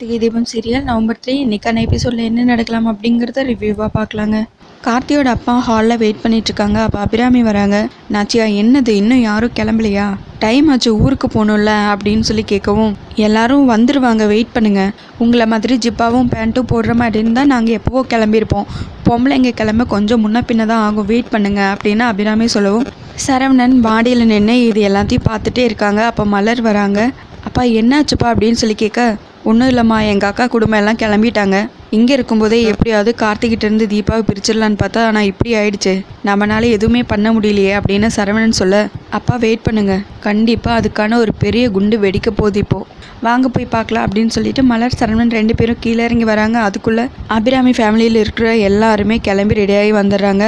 Karthigai Deepam serial November three இன்றைக்கான எபிசோடில் என்ன நடக்கலாம் அப்படிங்கிறத ரிவ்யூவாக பார்க்கலாங்க. கார்த்தியோட அப்பா ஹாலில் வெயிட் பண்ணிட்டு இருக்காங்க. அப்போ அபிராமி வராங்க. நாச்சியா என்னது? இன்னும் யாரும் கிளம்பலையா? டைம் ஆச்சு ஊருக்கு போகணும்ல அப்படின்னு சொல்லி கேட்கவும் எல்லாரும் வந்துடுவாங்க வெயிட் பண்ணுங்க. உங்களை மாதிரி ஜிப்பாவும் பேண்ட்டும் போடுற மாதிரி இருந்தால் நாங்கள் எப்போவோ கிளம்பியிருப்போம். பொம்பளைங்க கிளம்ப கொஞ்சம் முன்ன பின்ன தான் ஆகும். வெயிட் பண்ணுங்க அப்படின்னு அபிராமி சொல்லவும் சரவணன் வாடியில் நின்று இது எல்லாத்தையும் பார்த்துட்டே இருக்காங்க. அப்போ மலர் வராங்க. அப்பா என்னாச்சுப்பா? அப்படின்னு சொல்லி கேட்க ஒன்றும் இல்லைம்மா எங்கள் அக்கா குடும்பம் எல்லாம் கிளம்பிட்டாங்க. இங்கே இருக்கும்போதே எப்படியாவது கார்த்திகிட்டேருந்து தீபாவை பிரிச்சிடலான்னு பார்த்தா ஆனால் இப்படி ஆயிடுச்சு. நம்மளால எதுவுமே பண்ண முடியலையே அப்படின்னு சரவணன் சொல்ல அப்பா வெயிட் பண்ணுங்க. கண்டிப்பாக அதுக்கான ஒரு பெரிய குண்டு வெடிக்க போகுது இப்போ. வாங்க போய் பார்க்கலாம் அப்படின்னு சொல்லிட்டு மலர் சரவணன் ரெண்டு பேரும் கீழே இறங்கி வராங்க. அதுக்குள்ளே அபிராமி ஃபேமிலியில் இருக்கிற எல்லாருமே கிளம்பி ரெடியாகி வந்துடுறாங்க.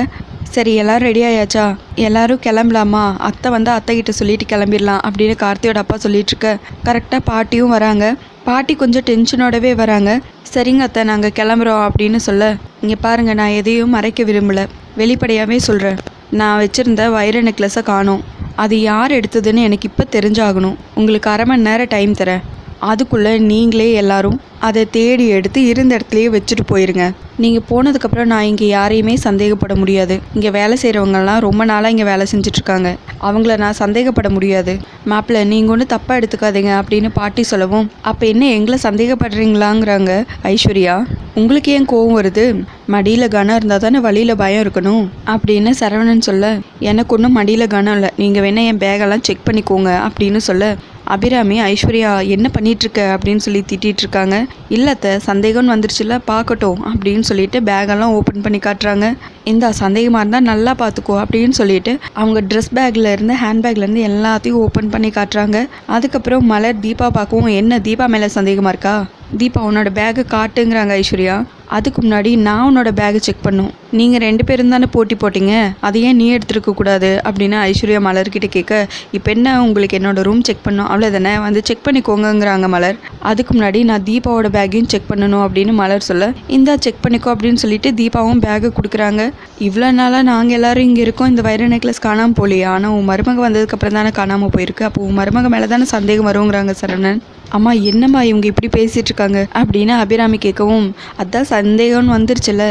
சரி எல்லாரும் ரெடி ஆயாச்சா? எல்லாரும் கிளம்பலாமா? அத்தை வந்து அத்தை கிட்ட சொல்லிட்டு கிளம்பிடலாம் அப்படின்னு கார்த்தியோட அப்பா சொல்லிட்டு இருக்க கரெக்டாக பாட்டியும் வராங்க. பாட்டி கொஞ்சம் டென்ஷனோடவே வராங்க. சரிங்க அத்தை நாங்கள் கிளம்புறோம் அப்படின்னு சொல்ல இங்கே பாருங்க நான் எதையும் மறைக்க விரும்பலை. வெளிப்படையாகவே சொல்கிறேன் நான் வச்சுருந்த வைர நெக்லஸை காணோம். அது யார் எடுத்ததுன்னு எனக்கு இப்போ தெரிஞ்சாகணும். உங்களுக்கு அரை மணி நேரம் டைம் தரேன். அதுக்குள்ளே நீங்களே எல்லாரும் அதை தேடி எடுத்து இருந்த இடத்துலையே வச்சுட்டு போயிருங்க. நீங்கள் போனதுக்கப்புறம் நான் இங்கே யாரையுமே சந்தேகப்பட முடியாது. இங்கே வேலை செய்கிறவங்கலாம் ரொம்ப நாளாக இங்கே வேலை செஞ்சுட்ருக்காங்க. அவங்கள நான் சந்தேகப்பட முடியாது. மேப்பில் நீங்கள் ஒன்றும் தப்பாக எடுத்துக்காதீங்க அப்படின்னு பாட்டி சொல்லவும் அப்போ என்ன எங்களை சந்தேகப்படுறீங்களாங்கிறாங்க ஐஸ்வர்யா. உங்களுக்கு ஏன் கோவம் வருது? மடியில் கனம் இருந்தால் தானே வழியில் பயம் இருக்கணும்? அப்படின்னு சரவணன் சொல்ல எனக்கு ஒன்றும் மடியில் கனம் இல்லை. நீங்கள் வேணால் என் பேகெல்லாம் செக் பண்ணிக்கோங்க அப்படின்னு சொல்ல அபிராமி ஐஸ்வர்யா என்ன பண்ணிட்டு இருக்க அப்படின்னு சொல்லி திட்டிகிட்டு இருக்காங்க இல்லத்த சந்தேகம்னு வந்துருச்சுல பார்க்கட்டும் அப்படின்னு சொல்லிட்டு பேகெல்லாம் ஓப்பன் பண்ணி காட்டுறாங்க. இந்த சந்தேகமாக இருந்தால் நல்லா பார்த்துக்கோ அப்படின்னு சொல்லிட்டு அவங்க ட்ரெஸ் பேக்கில் இருந்து ஹேண்ட்பேக்ல இருந்து எல்லாத்தையும் ஓப்பன் பண்ணி காட்டுறாங்க. அதுக்கப்புறம் மலர் தீபா பார்க்கவும் என்ன தீபா மேலே சந்தேகமாக இருக்கா? தீபா உன்னோட பேக்கை காட்டுங்கிறாங்க ஐஸ்வர்யா. அதுக்கு முன்னாடி நான் உன்னோட பேக்கை செக் பண்ணும். நீங்கள் ரெண்டு பேரும் தானே போட்டி போட்டீங்க? அதை ஏன் நீ எடுத்துருக்க கூடாது? அப்படின்னு ஐஸ்வர்யா மலர்கிட்ட கேட்க இப்போ என்ன உங்களுக்கு என்னோட ரூம் செக் பண்ணும் அவ்வளோதானே வந்து செக் பண்ணிக்கோங்கங்கிறாங்க மலர். அதுக்கு முன்னாடி நான் தீபாவோட பேக்கையும் செக் பண்ணணும் அப்படின்னு மலர் சொல்ல இந்தா செக் பண்ணிக்கோ அப்படின்னு சொல்லிட்டு தீபாவும் பேக்கை கொடுக்குறாங்க. இவ்வளோ நாளாக நாங்கள் எல்லாரும் இங்கே இருக்கோம். இந்த வைர நெக்லஸ் காணாமல் போகலையே. ஆனால் உன் மருமக வந்ததுக்கப்புறம் தானே காணாமல் போயிருக்கு. அப்போ உன் மருமக மேலே தானே சந்தேகம் வருங்கிறாங்க சரவணன். அம்மா என்னம்மா இவங்க இப்படி பேசிகிட்டு இருக்காங்க? அப்படின்னு அபிராமி கேட்கவும் அதான் சந்தேகம்னு வந்துருச்சுல.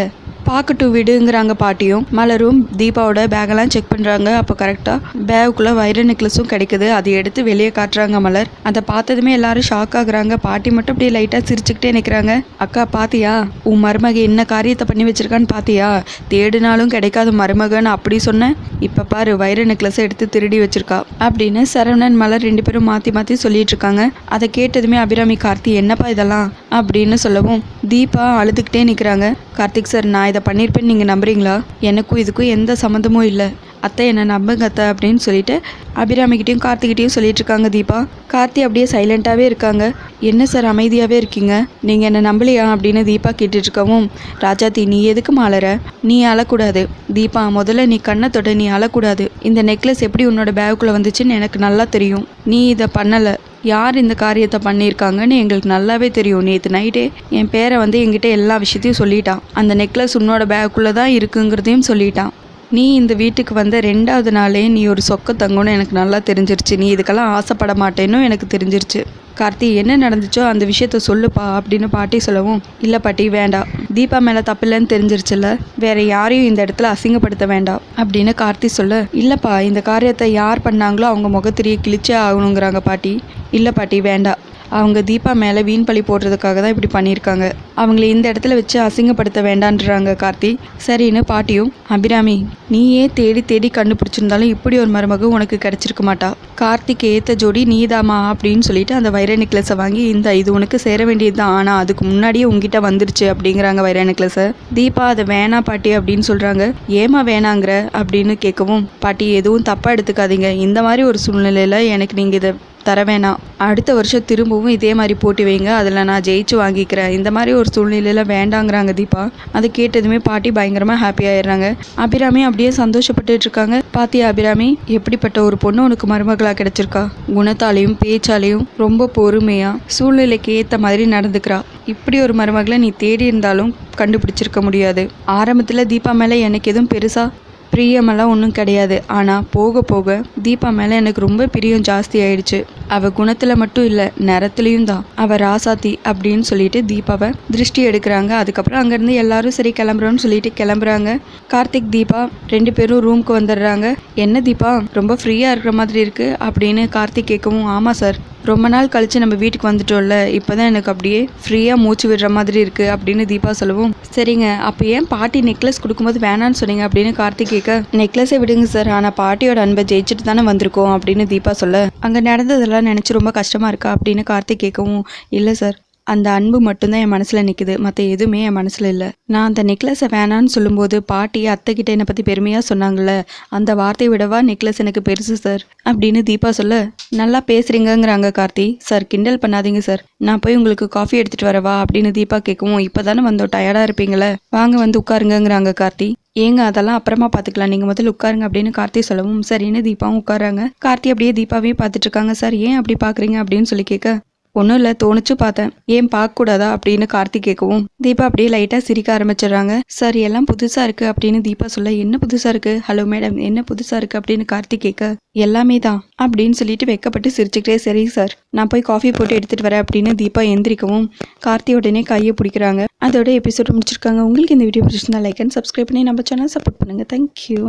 பார்க்கட்டும் விடுங்கிறாங்க பாட்டியும். மலரும் தீபாவோட பேக்கெல்லாம் செக் பண்ணுறாங்க அப்போ கரெக்டாக பேக்குள்ளே வைர நெக்லஸும் கிடைக்குது. அதை எடுத்து வெளியே காட்டுறாங்க மலர். அதை பார்த்ததுமே எல்லாரும் ஷாக் ஆகுறாங்க. பாட்டி மட்டும் அப்படியே லைட்டாக சிரிச்சுக்கிட்டே நிற்கிறாங்க அக்கா பாத்தியா? உன் மருமக என்ன காரியத்தை பண்ணி வச்சிருக்கான்னு பாத்தியா? தேடினாலும் கிடைக்காத மருமகன்னு அப்படி சொன்னேன் இப்போ பாரு வைர நெக்லஸை எடுத்து திருடி வச்சிருக்கா. அப்படின்னு சரவணன் மலர் ரெண்டு பேரும் மாற்றி மாற்றி சொல்லிட்டு இருக்காங்க. அதை கேட்டதுமே அபிராமி கார்த்தி என்னப்பா இதெல்லாம்? அப்படின்னு சொல்லவும் தீபா அழுதுகிட்டே நிற்கிறாங்க கார்த்திக் சார் நான் இதை பண்ணியிருப்பேன்னு நீங்கள் நம்புகிறீங்களா எனக்கும் இதுக்கும் எந்த சம்மந்தமும் இல்லை. அத்தை என்னை நம்புங்க அத்தை அப்படின்னு சொல்லிட்டு அபிராமிக்கிட்டையும் கார்த்திகிட்டையும் சொல்லிட்டு இருக்காங்க தீபா. கார்த்தி அப்படியே சைலண்ட்டாகவே இருக்காங்க. என்ன சார் அமைதியாகவே இருக்கீங்க? நீங்கள் என்னை நம்பலையா அப்படின்னு தீபா கேட்டுட்ருக்கவும் ராஜாத்தி நீ எதுக்கு மாலற? நீ அழக்கூடாது. தீபா முதல்ல நீ கண்ணை தொட நீ அழக்கூடாது. இந்த நெக்லஸ் எப்படி உன்னோட பேக்குள்ளே வந்துச்சுன்னு எனக்கு நல்லா தெரியும். நீ இதை பண்ணலை. யார் இந்த காரியத்தை பண்ணியிருக்காங்கன்னு எங்களுக்கு நல்லாவே தெரியும். நேற்று நைட்டே என் பேரை வந்து என்கிட்ட எல்லா விஷயத்தையும் சொல்லிட்டான். அந்த நெக்லஸ் உன்னோட பேக்குள்ளே தான் இருக்குங்கிறதையும் சொல்லிட்டான். நீ இந்த வீட்டுக்கு வந்த ரெண்டாவது நாளே நீ ஒரு சொக்க தங்கணும்னு எனக்கு நல்லா தெரிஞ்சிருச்சு. நீ இதுக்கெல்லாம் ஆசைப்பட மாட்டேன்னு எனக்கு தெரிஞ்சிருச்சு. கார்த்தி என்ன நடந்துச்சோ அந்த விஷயத்த சொல்லுப்பா அப்படின்னு பாட்டி சொல்லவும் இல்லை பாட்டி வேண்டாம் தீபா மேலே தப்பில்லைன்னு தெரிஞ்சிருச்சுல்ல. வேற யாரையும் இந்த இடத்துல அசிங்கப்படுத்த வேண்டாம் அப்படின்னு கார்த்தி சொல்ல இல்லைப்பா இந்த காரியத்தை யார் பண்ணாங்களோ அவங்க முகத்திரியை கிழிச்சே ஆகணுங்கிறாங்க பாட்டி. இல்லை பாட்டி வேண்டாம் அவங்க தீபா மேலே வீண் பழி போடுறதுக்காக தான் இப்படி பண்ணியிருக்காங்க. அவங்கள இந்த இடத்துல வச்சு அசிங்கப்படுத்த வேண்டான்றாங்க கார்த்தி. சரின்னு பாட்டியும் அபிராமி நீயே தேடி தேடி கண்டுபிடிச்சிருந்தாலும் இப்படி ஒரு மருமக உனக்கு கிடைச்சிருக்க மாட்டா. கார்த்திக் ஏற்ற ஜோடி நீதாமா அப்படின்னு சொல்லிட்டு அந்த வைர நெக்லஸை வாங்கி இந்த இது உனக்கு சேர வேண்டியது தான் ஆனால் அதுக்கு முன்னாடியே உங்ககிட்ட வந்துருச்சு அப்படிங்கிறாங்க வைர நெக்லஸை. தீபா அதை வேணா பாட்டி அப்படின்னு சொல்கிறாங்க ஏமா வேணாங்கிற? அப்படின்னு கேட்கவும் பாட்டி எதுவும் தப்பாக எடுத்துக்காதீங்க. இந்த மாதிரி ஒரு சூழ்நிலையில் எனக்கு நீங்கள் இதை தர வேணாம் அடுத்த வருஷம் திரும்பவும் இதே மாதிரி போட்டி வைங்க. அதில் நான் ஜெயிச்சு வாங்கிக்கிறேன். இந்த மாதிரி ஒரு சூழ்நிலையில் வேண்டாங்கிறாங்க தீபா. அதை கேட்டதுமே பாட்டி பயங்கரமாக ஹாப்பி ஆயிடுறாங்க. அபிராமி அப்படியே சந்தோஷப்பட்டுட்டு இருக்காங்க. பாத்தியா அபிராமி எப்படிப்பட்ட ஒரு பொண்ணு உனக்கு மருமகளாக கிடைச்சிருக்கா? குணத்தாலையும் பேச்சாலையும் ரொம்ப பொறுமையாக சூழ்நிலைக்கு ஏற்ற மாதிரி நடந்துக்கிறா. இப்படி ஒரு மருமகளை நீ தேடி இருந்தாலும் கண்டுபிடிச்சிருக்க முடியாது. ஆரம்பத்தில் தீபா மேலே எனக்கு எதுவும் பெருசாக பிரியமெல்லாம் ஒன்றும் கிடையாது. ஆனால் போக போக தீபா மேலே எனக்கு ரொம்ப பிரியம் ஜாஸ்தி ஆயிடுச்சு. அவள் குணத்தில் மட்டும் இல்லை நிறத்துலையும் தான். அவள் ராசாத்தி அப்படின்னு சொல்லிட்டு தீபாவை திருஷ்டி எடுக்கிறாங்க. அதுக்கப்புறம் அங்கேருந்து எல்லாரும் சரி கிளம்புறோன்னு சொல்லிட்டு கிளம்புறாங்க. கார்த்திக் தீபா ரெண்டு பேரும் ரூம்க்கு வந்துடுறாங்க. என்ன தீபா ரொம்ப ஃப்ரீயாக இருக்கிற மாதிரி இருக்குது அப்படின்னு கார்த்திக் கேட்கவும் ஆமாம் சார் ரொம்ப நாள் கழிச்சு நம்ம வீட்டுக்கு வந்துட்டோம்ல இப்போ தான் எனக்கு அப்படியே ஃப்ரீயாக மூச்சு விடுற மாதிரி இருக்குது அப்படின்னு தீபா சொல்லவும். சரிங்க அப்போ ஏன் பாட்டி நெக்லஸ் கொடுக்கும்போது வேணான்னு சொன்னீங்க அப்படின்னு கார்த்திக் கேட்க நெக்லஸை விடுங்க சார் ஆனால் பாட்டியோட அன்பை ஜெயிச்சுட்டு தானே வந்திருக்கோம் அப்படின்னு தீபா சொல்ல. அங்கே நடந்ததெல்லாம் நினச்சி ரொம்ப கஷ்டமாக இருக்கா அப்படின்னு கார்த்திக் கேட்கவும் இல்லை சார் அந்த அன்பு மட்டும்தான் என் மனசில் நிற்குது மற்ற எதுவுமே என் மனசில் இல்லை. நான் அந்த நெக்லஸை வேணான்னு சொல்லும்போது பாட்டி அத்தைக்கிட்ட என்னை பற்றி பெருமையாக சொன்னாங்கல்ல? அந்த வார்த்தையை விடவா நெக்லஸ் எனக்கு பெருசு சார் அப்படின்னு தீபா சொல்ல நல்லா பேசுகிறீங்கங்கிறாங்க கார்த்தி. சார் கிண்டல் பண்ணாதீங்க சார் நான் போய் உங்களுக்கு காஃபி எடுத்துகிட்டு வரவா? அப்படின்னு தீபா கேட்கவும் இப்போ தானே வந்தோம். டயர்டாக இருப்பீங்களே வாங்க வந்து உட்காருங்கங்கிறாங்க கார்த்தி. ஏங்க அதெல்லாம் அப்புறமா பார்த்துக்கலாம் நீங்கள் முதல்ல உட்காருங்க அப்படின்னு கார்த்தி சொல்லவும் சரின்னு தீபாவும் உட்காராங்க கார்த்தி அப்படியே தீபாவையும் பார்த்துட்டு இருக்காங்க சார் ஏன் அப்படி பார்க்குறீங்க அப்படின்னு சொல்லி கேட்க ஒன்றும் இல்லை தோணுச்சு பார்த்தேன். ஏன் பார்க்கக்கூடாதா அப்படின்னு கார்த்தி கேட்கவும் தீபா அப்படியே லைட்டாக சிரிக்க ஆரம்பிச்சிடுறாங்க. சார் எல்லாம் புதுசாக இருக்குது அப்படின்னு தீபா சொல்ல என்ன புதுசாக இருக்குது ஹலோ மேடம் என்ன புதுசாக இருக்குது அப்படின்னு கார்த்தி கேட்க எல்லாமே தான் அப்படின்னு சொல்லிட்டு வெக்கப்பட்டு சிரிச்சுக்கிட்டே சரி சார் நான் போய் காஃபி போட்டு எடுத்துகிட்டு வரேன் அப்படின்னு தீபா எந்திரிக்கவும் கார்த்தி உடனே கையை பிடிக்கிறாங்க. அதோட எபிசோட் முடிச்சிருக்காங்க. உங்களுக்கு இந்த வீடியோ பிடிச்சிருந்தா லைக் அண்ட் சப்ஸ்கிரைப் பண்ணி நம்ம சேனல் சப்போர்ட் பண்ணுங்கள் தேங்க்யூ